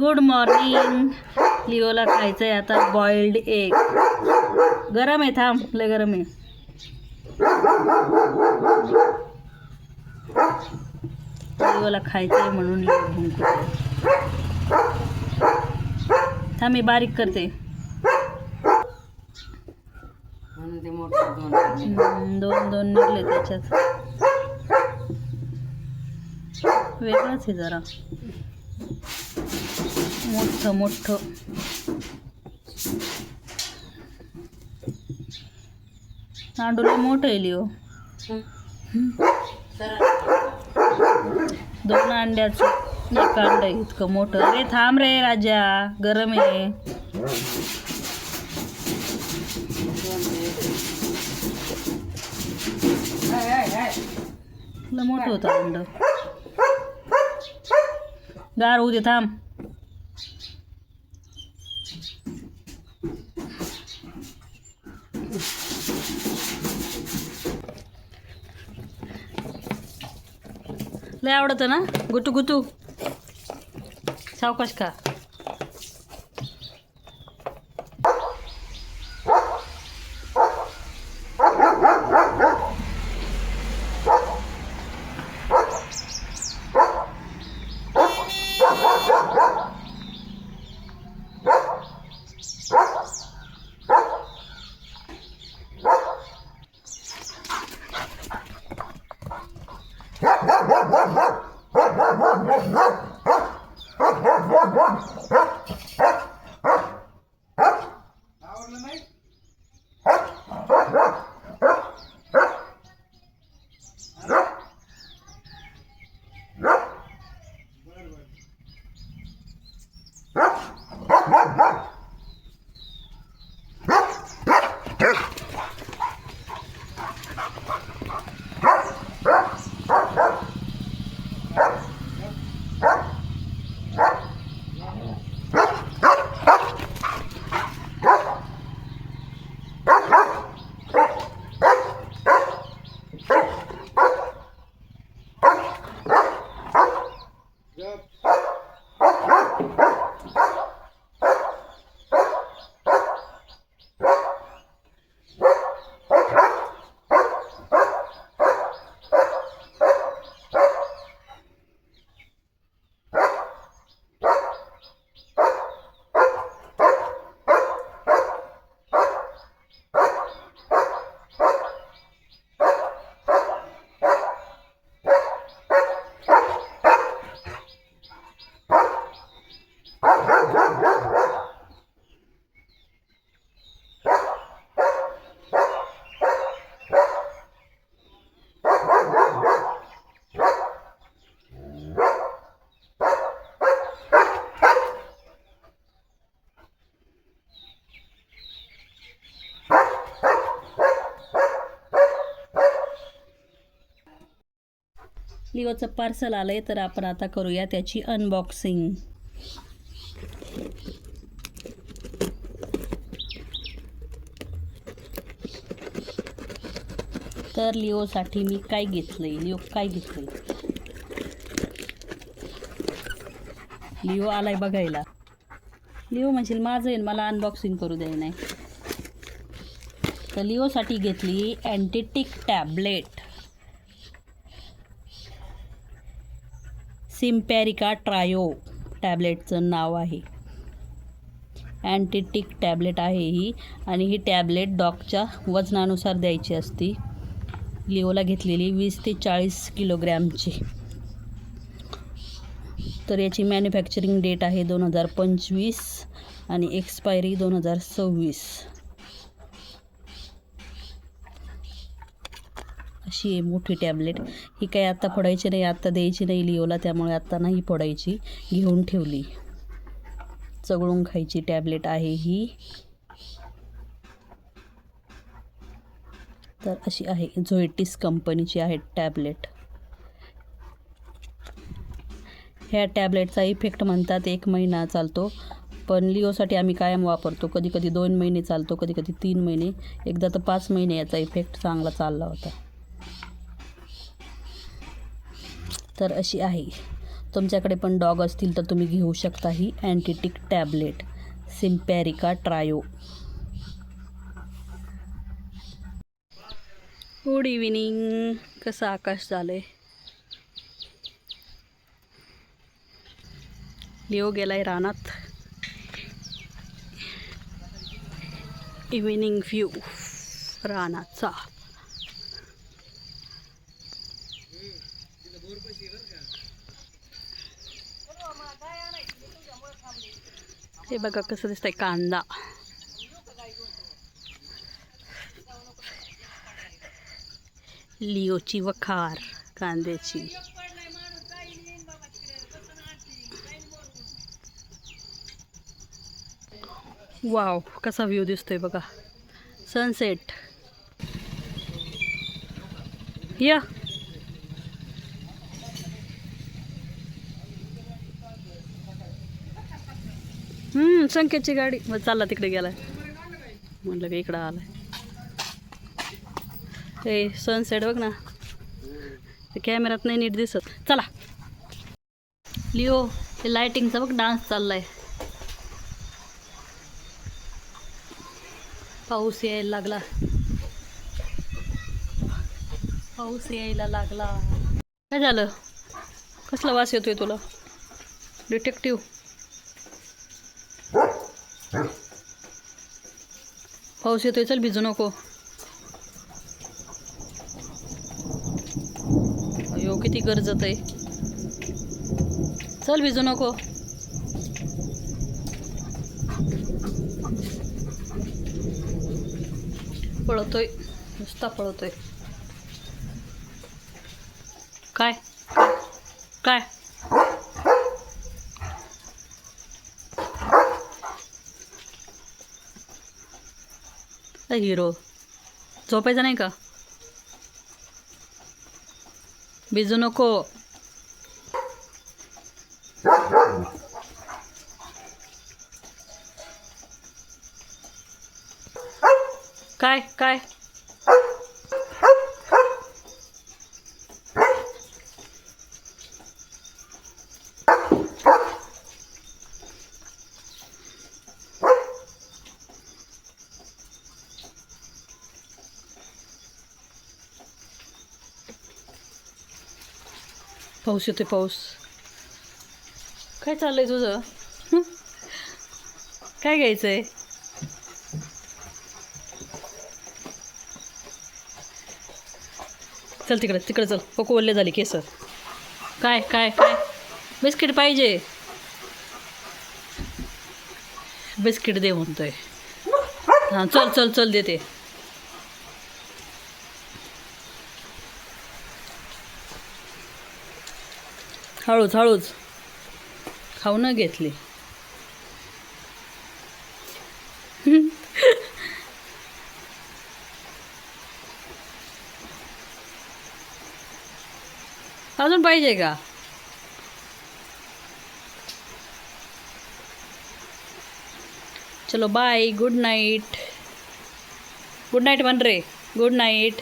Good morning लिओला खायचं आहे आता बॉइल्ड एग गरम आहे थांब लय गरम आहे. लिओला खायचं आहे म्हणून लिओ. थांब मी बारीक करते. दोन दोन निघले त्याच्यात. वेगळंच आहे जरा. मोठं मोठं. तांडूला मोठं आहे लिओ. दोन अंड्याचं. एक अंड इतकं मोठं. अरे थांब रे राजा. गरम आहे. लय मोठं होतं अंड. गार होऊ दे थांब. लय आवडतं ना गुटू गुटू सावकाश का लिओचं पार्सल आलंय तर आपण आता करूया त्याची अनबॉक्सिंग तर लिओसाठी मी काय घेतलंय? लिओ काय घेतलं आहे लिओ आलाय बघायला. लिओ म्हणशील माझं आहे मला अनबॉक्सिंग करू द्याय नाही. तर लिओसाठी घेतली अँटीटिक टॅबलेट सिम्पॅरिका ट्रायो टॅबलेटचं नाव आहे. अँटीटिक टॅबलेट आहे ही आणि ही टॅबलेट डॉगच्या वजनानुसार द्यायची असती. लिओला घेतलेली वीस ते चाळीस किलोग्रॅमची. तर याची मॅन्युफॅक्चरिंग डेट आहे दोन हजार पंचवीस आणि एक्सपायरी दोन हजार सव्वीस. अशी आहे मोठी टॅबलेट. ही काही आत्ता फोडायची नाही आत्ता द्यायची नाही लिओला त्यामुळे आत्ता नाही फोडायची. घेऊन ठेवली. चगळून खायची टॅबलेट आहे ही. तर अशी आहे झोएटिस कंपनीची आहे टॅबलेट. ह्या टॅबलेटचा इफेक्ट म्हणतात एक महिना चालतो. पण लिओसाठी आम्ही कायम वापरतो. कधी कधी दोन महिने चालतो कधी कधी तीन महिने. एकदा तर पाच महिने याचा इफेक्ट चांगला चालला होता. तर अशी आहे. तुमच्याकडे पण डॉग असतील तर तुम्ही घेऊ शकता ही antitick tablet. Simparica Trio. Good evening कसं आकाश झालं आहे लिओ गेलाय रानात. इव्हिनिंग व्ह्यू रानाचा. हे बघा कसं दिसतंय कांदा. लिओची वखार कांद्याची. वाव कसा व्ह्यू दिसतोय बघा. सनसेट. या. संकेतची गाडी. मग चालला तिकडे गेलाय. म्हटलं की इकडं आलाय. हे सनसेट बघ ना. ते नाही नीट दिसत. चला. लिओ हे लायटिंगचा बघ डान्स चाललाय. पाऊस यायला लागला. पाऊस यायला लागला. काय झालं? कसला वास येतोय तुला? डिटेक्टिव्ह पाऊस येतोय चल भिजू नको. अयो किती गरजत आहे. चल भिजू नको. पळतोय नुसता पळतोय. काय? काय हिरो झोपायचा नाही का? भिजू नको. काय काय? पाऊस येतोय पाऊस. काय चाललंय तुझं? काय घ्यायचंय? चल तिकडे तिकडे चल. पको ओल्ले झाली केस काय काय काय? बिस्किट पाहिजे. बिस्किट दे म्हणतोय. हां चल चल चल देते. हळूच हळूच. खाऊ न घेतली. अजून पाहिजे का? चलो bye good night good night म्हण रे गुड नाईट